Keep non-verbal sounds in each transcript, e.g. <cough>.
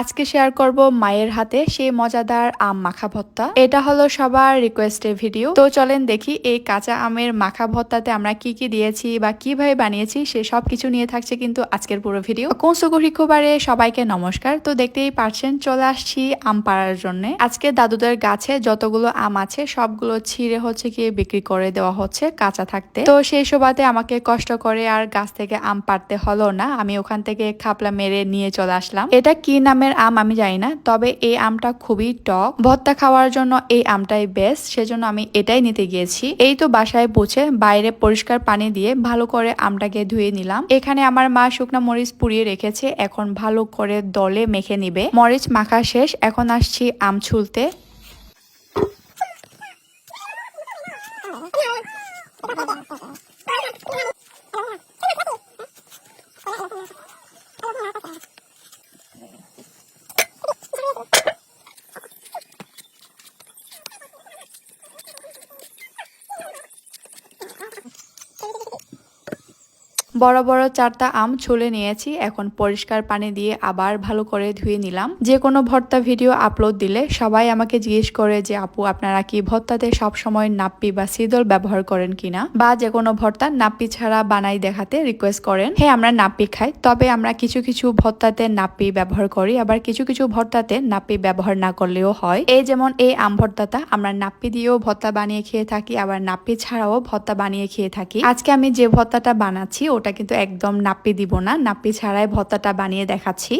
আজকে শেয়ার করব মায়ের হাতে সেই মজাদার আম মাখা ভত্তা। এটা হলো সবার রিকোয়েস্টের ভিডিও তো চলেন দেখি এই কাঁচা আমের মাখা ভত্তাতে আমরা কি কি দিয়েছি বা কীভাবে বানিয়েছি সে সব কিছু নিয়ে থাকছে কিন্তু আজকের পুরো ভিডিও কৌশগুরিকুবারে সবাইকে নমস্কার। তো দেখতেই পারছেন, চলে আসছি আম পাড়ার জন্য। আজকে দাদুদের গাছে যতগুলো আম আছে, সবগুলো ছিঁড়ে হচ্ছে গিয়ে বিক্রি করে দেওয়া হচ্ছে কাঁচা থাকতে। তো সেই সুবাদে আমাকে কষ্ট করে আর গাছ থেকে আম পাড়তে হলো না। আমি ওখান থেকে খাপলা মেরে নিয়ে চলে আসলাম। এটা কি নামের আম আমি জানি না, তবে এই আমটা খুবই টক। ভর্তা খাওয়ার জন্য এই আমটাই বেস্ট সেজন্য আমি এটাই নিতে গিয়েছি। এই তো বাসায় পৌঁছে বাইরে পরিষ্কার পানি দিয়ে ভালো করে আমটাকে ধুয়ে নিলাম। এখানে আমার মা শুকনা মরিচ পুড়িয়ে রেখেছে, এখন ভালো করে দলে মেখে নিবে। মরিচ মাখা শেষ, এখন আসছি আম ছুলতে। <laughs> <laughs> বড় বড় চারটা আম ছুলে নিয়েছি, এখন পরিষ্কার পানি দিয়ে আবার ভালো করে ধুয়ে নিলাম। যে কোনো ভর্তা ভিডিও আপলোড দিলে সবাই আমাকে জিজ্ঞেস করে যে, আপু, আপনারা কি ভর্তাতে সব সময় নাপ্পি বা সিদল ব্যবহার করেন কিনা বা যে কোনো ভর্তা নাপ্পি ছাড়া বানাই দেখাতে রিকোয়েস্ট করেন। হ্যাঁ আমরা নাপ্পি খাই, তবে আমরা কিছু কিছু ভর্তাতে নাপ্পি ব্যবহার করি, আবার কিছু কিছু ভর্তাতে নাপ্পি ব্যবহার না করলেও হয়। এই যেমন এই আম ভর্তাটা আমরা নাপ্পি দিয়েও ভর্তা বানিয়ে খেয়ে থাকি, আবার নাপ্পি ছাড়াও ভর্তা বানিয়ে খেয়ে থাকি। আজকে আমি যে ভর্তাটা বানাচ্ছি, ওটা কিন্তু একদম নাপ্পি দিব না। নাপ্পি ছাড়াই ভর্তাটা বানিয়ে দেখাচ্ছি।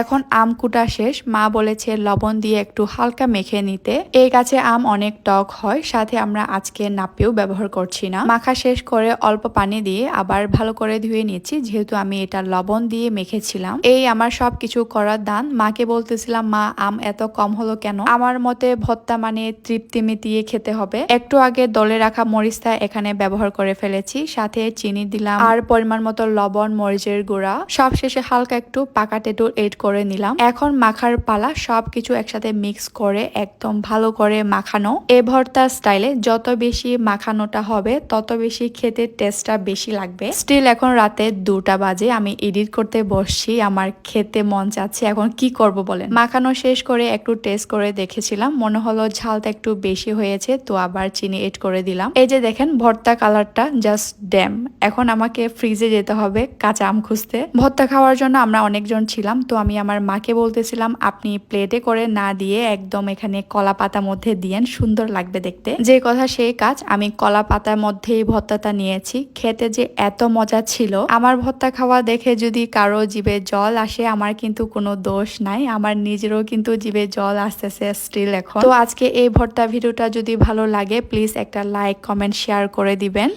এখন আম কুটা শেষ। মা বলেছে, লবণ দিয়ে একটু হালকা মেখে নিতে। এই গাছে আম অনেক টক হয়, সাথে আমরা আজকে নাপিও ব্যবহার করছি না। মাখা শেষ করে অল্প পানি দিয়ে আবার ভালো করে ধুয়ে নিচ্ছি, যেহেতু আমি এটা লবণ দিয়ে মেখেছিলাম। এই আমার সব কিছু করার দান। মাকে বলতেছিলাম, মা, আম এত কম হলো কেন? আমার মতে ভত্তা মানে তৃপ্তি মিটিয়ে খেতে হবে। একটু আগে দলে রাখা মরিচটা এখানে ব্যবহার করে ফেলেছি, সাথে চিনি দিলাম, আর পরিমাণ মতো লবণ, মরিচের গুঁড়া। সব শেষে হালকা একটু পাকা তেঁতুল এড করে নিলাম। এখন মাখার পালা সবকিছু একসাথে মিক্স করে একদম ভালো করে মাখানো। এ ভর্তা স্টাইলে যত বেশি মাখানোটা হবে, তত বেশি খেতে টেস্টটা বেশি লাগবে। স্টিল এখন রাতে দুটা বাজে, আমি এডিট করতে বসছি, আমার খেতে মন চাচ্ছে, এখন কি করব বলেন? মাখানো শেষ করে একটু টেস্ট করে দেখেছিলাম, মনে হলো ঝালটা একটু বেশি হয়েছে, তো আবার চিনি এড করে দিলাম। এই যে দেখেন ভর্তা কালারটা জাস্ট ড্যাম এখন আমাকে ফ্রিজে যেতে হবে কাঁচা আম খুঁজতে। ভর্তা খাওয়ার জন্য আমরা অনেকজন ছিলাম, তো আমি আমার মাকে বলতেছিলাম, আপনি প্লেটে করে না দিয়ে একদম এখানে কলা পাতা মধ্যে দিয়েন, সুন্দর লাগবে দেখতে। যে কথা সেই কাজ, আমি কলা পাতার মধ্যেই ভর্তাটা নিয়েছি। খেতে যে এত মজা ছিল, আমার ভর্তা খাওয়া দেখে যদি কারও জিভে জল আসে, আমার কিন্তু কোনো দোষ নাই। আমার নিজেরও কিন্তু জিভে জল আসতেছে স্টিল এখন। তো আজকে এই ভর্তা ভিডিওটা যদি ভালো লাগে প্লিজ একটা লাইক কমেন্ট শেয়ার করে দিবেন।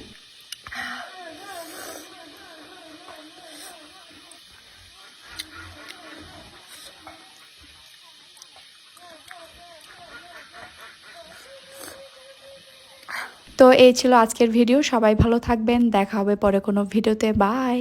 তো এই ছিল আজকের ভিডিও। সবাই ভালো থাকবেন। দেখা হবে পরে কোনো ভিডিওতে। বাই।